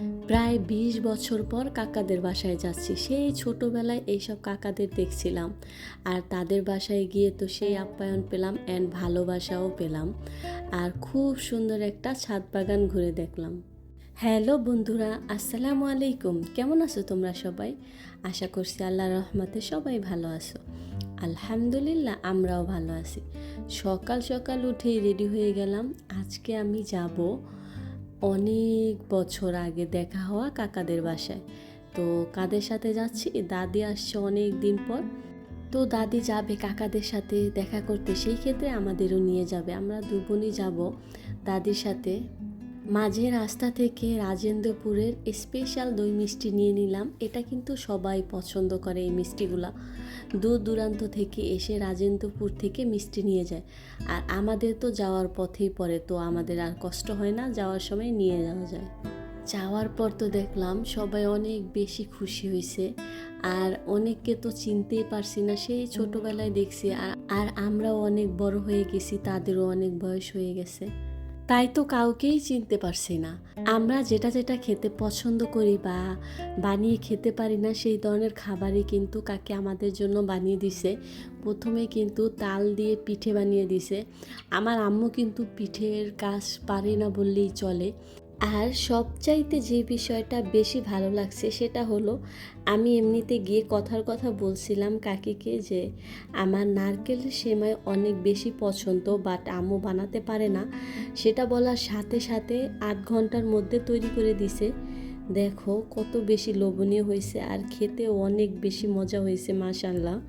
প্রায় বিশ বছর পর কাকাদের বাসায় যাচ্ছি। সেই ছোটোবেলায় এইসব কাকাদের দেখছিলাম। আর তাদের বাসায় গিয়ে তো সেই আপ্যায়ন পেলাম অ্যান্ড ভালোবাসাও পেলাম। আর খুব সুন্দর একটা ছাদ বাগান ঘুরে দেখলাম। হ্যালো বন্ধুরা, আসসালামু আলাইকুম। কেমন আছো তোমরা সবাই? আশা করছি আল্লাহ রহমতে সবাই ভালো আছো। আলহামদুলিল্লাহ, আমরাও ভালো আছি। সকাল সকাল উঠেই রেডি হয়ে গেলাম। আজকে আমি যাব অনেক বছর আগে দেখা হওয়া কাকাদের বাসায়। তো কাদের সাথে যাচ্ছি? দাদি আসছে অনেক দিন পর। তো দাদি যাবে কাকাদের সাথে দেখা করতে। সেই ক্ষেত্রে আমাদেরও নিয়ে যাবে। আমরা দুবোনই যাব দাদির সাথে। মাঝে রাস্তা থেকে রাজেন্দ্রপুরের স্পেশাল দই মিষ্টি নিয়ে নিলাম। এটা কিন্তু সবাই পছন্দ করে এই মিষ্টিগুলা। দূর দূরান্ত থেকে এসে রাজেন্দ্রপুর থেকে মিষ্টি নিয়ে যায়। আর আমাদের তো যাওয়ার পথেই পড়ে, তো আমাদের আর কষ্ট হয় না যাওয়ার সময় নিয়ে যাওয়া যায়। যাওয়ার পর তো দেখলাম সবাই অনেক বেশি খুশি হয়েছে আর অনেককে তো চিনতেই পারছি না, সেই ছোটবেলায় দেখছি। আর- আর আমরাও অনেক বড় হয়ে গেছি, তাদেরও অনেক বয়স হয়ে গেছে। তাই তো কাউকেই চিনতে পারছি না। আমরা যেটা যেটা খেতে পছন্দ করি বা বানিয়ে খেতে পারি না, সেই ধরনের খাবারই কিন্তু কাকে আমাদের জন্য বানিয়ে দিছে। প্রথমে কিন্তু তাল দিয়ে পিঠে বানিয়ে দিছে। আমার আম্মু কিন্তু পিঠের কাজ পারে না বললেই চলে। আর সবচাইতে যে বিষয়টা বেশি ভালো লাগছে সেটা হলো, আমি এমনিতে গিয়ে কথার কথা বলছিলাম কাকিকে যে, আমার নারকেলের সেমাই অনেক বেশি পছন্দ বাট আম্মু বানাতে পারে না। সেটা বলার সাথে সাথে আধ ঘণ্টার মধ্যে তৈরি করে দিছে। দেখো কত বেশি লোভনীয় হয়েছে আর খেতেও অনেক বেশি মজা হয়েছে মাশাল্লাহ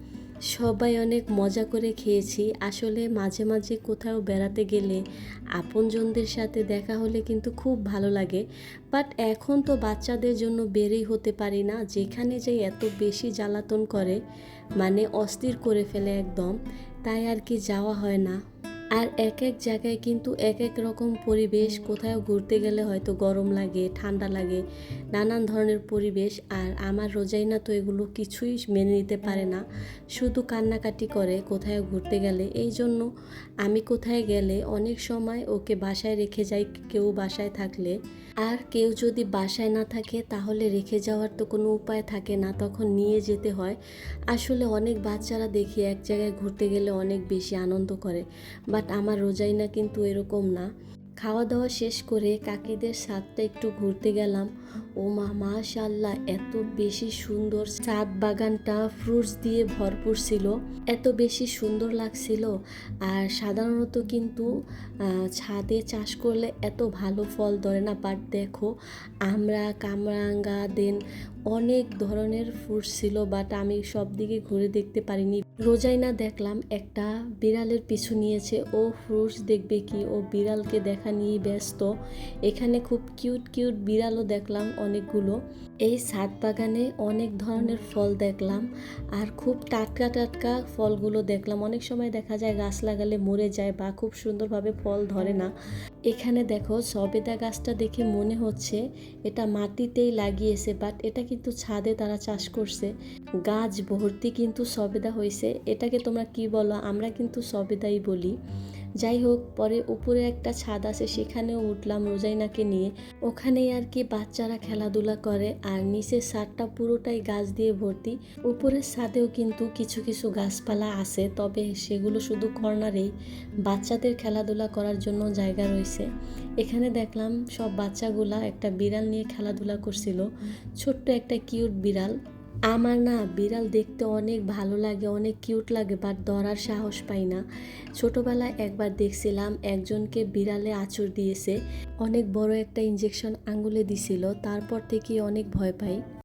সবাই অনেক মজা করে খেয়েছি। আসলে মাঝে মাঝে কোথাও বেড়াতে গেলে আপনজনদের সাথে দেখা হলে কিন্তু খুব ভালো লাগে। বাট এখন তো বাচ্চাদের জন্য বেরেই হতে পারি না, যেখানে যে এত বেশি জ্বালাতন করে মানে অস্থির করে ফেলে একদম। তাই আর কি যাওয়া হয় না। আর এক এক জায়গায় কিন্তু এক এক রকম পরিবেশ, কোথাও ঘুরতে গেলে হয়তো গরম লাগে, ঠান্ডা লাগে, নানান ধরনের পরিবেশ। আর আমার রোজাইনা তো এগুলো কিছুই মেনে নিতে পারে না। শুধু কান্নাকাটি করে কোথাও ঘুরতে গেলে। এই জন্য আমি কোথায় গেলে অনেক সময় ওকে বাসায় রেখে যাই কেউ বাসায় থাকলে। আর কেউ যদি বাসায় না থাকে তাহলে রেখে যাওয়ার তো কোনো উপায় থাকে না, তখন নিয়ে যেতে হয়। আসলে অনেক বাচ্চারা দেখি এক জায়গায় ঘুরতে গেলে অনেক বেশি আনন্দ করে। বাট আমার রোজাইনা কিন্তু এরকম না। খাওয়া দাওয়া শেষ করে কাকিদের সাথটা একটু ঘুরতে গেলাম। ও মা মাশাল্লাহ এত বেশি সুন্দর ছাদ বাগানটা ফ্রুটস দিয়ে ভরপুর ছিল। এত বেশি সুন্দর লাগছিল। আর সাধারণত কিন্তু ছাদে চাষ করলে এত ভালো ফল ধরে না, বাট দেখো, আমরা কামরাঙ্গা, দেন অনেক ধরনের ফ্রুটস ছিল, বাট আমি সব দিকে ঘুরে দেখতে পারিনি। রোজাইনা দেখলাম একটা বিড়ালের পিছু নিয়েছে। ও ফ্রুটস দেখবে কি? ও বিড়ালকে দেখা নিয়েই ব্যস্ত। এখানে খুব কিউট কিউট বিড়ালও দেখলাম অনেকগুলো। এই ছাদ বাগানে অনেক ধরনের ফল দেখলাম আর খুব টাটকা টাটকা ফলগুলো দেখলাম। অনেক সময় দেখা যায় গাছ লাগালে মরে যায় বা খুব সুন্দরভাবে ফল ধরে না। এখানে দেখো সবেদা গাছটা দেখে মনে হচ্ছে এটা মাটিতেই লাগিয়েছে বাট এটা কিন্তু ছাদে তারা চাষ করছে। গাছ ভর্তি কিন্তু সবেদা হয়েছে। এটাকে তোমরা কি বলো? আমরা কিন্তু সবেদাই বলি। যাই হোক পরে উপরে একটা ছাদ আছে, সেখানেও উঠলাম রোজাইনাকে নিয়ে। ওখানেই আর কি বাচ্চারা খেলাধুলা করে, আর নিচের ছাদটা পুরোটাই গাছ দিয়ে ভর্তি। উপরের ছাদেও কিন্তু কিছু কিছু গাছপালা আছে, তবে সেগুলো শুধু কর্নারেই। বাচ্চাদের খেলাধুলা করার জন্য জায়গা রয়েছে। এখানে দেখলাম সব বাচ্চাগুলা একটা বিড়াল নিয়ে খেলাধুলা করছিল। ছোট্ট একটা কিউট বিড়াল। আমার না বিড়াল দেখতে অনেক ভালো লাগে, অনেক কিউট লাগে বাট ধরার সাহস পাই না। ছোটোবেলায় একবার দেখছিলাম একজনকে বিড়ালে আঁচড় দিয়েছে। অনেক বড় একটা ইঞ্জেকশন আঙুলে দিছিল, তারপর থেকে অনেক ভয় পাই।